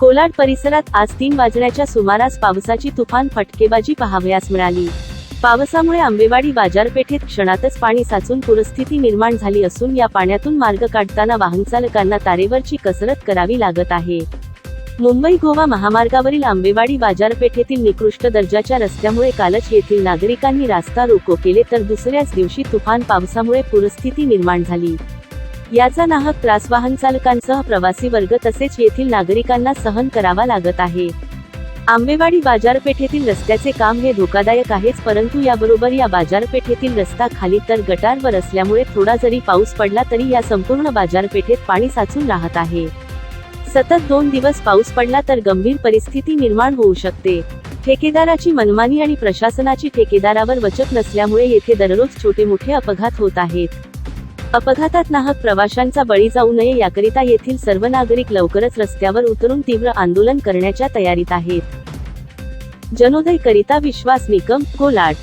कोलाड परिसरात आज तीन वाजण्याच्या सुमारास पावसाची तुफान फटकेबाजी पाहावयास मिळाली. पावसामुळे आंबेवाडी बाजारपेठेत क्षणातच पाणी साचून पूरस्थिती निर्माण झाली असून या पाण्यातून मार्ग काढताना वाहनचालकांना तारेवरची कसरत करावी लागत आहे. मुंबई गोवा महामार्गावरील आंबेवाडी बाजारपेठेतील निकृष्ट दर्जाच्या रस्त्यामुळे कालच येथील नागरिकांनी रास्ता रोको केले तर दुसऱ्याच दिवशी तुफान पावसामुळे पूरस्थिती निर्माण झाली. याचा नाहक त्रास वाहन चालकांसह प्रवासी वर्ग तसेच येथील नागरिकांना सहन करावा लागत आहे. आंबेवाडी बाजारपेठेतील रस्त्याचे काम हे धोकादायक आहेच परंतु याबरोबर या बाजारपेठेतील रस्ता खाली तर गटारवर असल्यामुळे थोडा जरी पाऊस पडला तरी या संपूर्ण बाजारपेठेत पाणी साचून राहत आहे. सतत दोन दिवस पाऊस पडला तर गंभीर परिस्थिती निर्माण होऊ शकते. ठेकेदाराची मनमानी आणि प्रशासनाची ठेकेदारावर वचक नसल्यामुळे येथे दररोज छोटे मोठे अपघात होत आहेत. अपघातात नाहक प्रवाशांचा बळी जाऊ नये याकरिता येथील सर्व नागरिक लवकरच रस्त्यावर उतरून तीव्र आंदोलन करण्याच्या तयारीत आहेत. जनोदय करिता विश्वास निकम कोलाट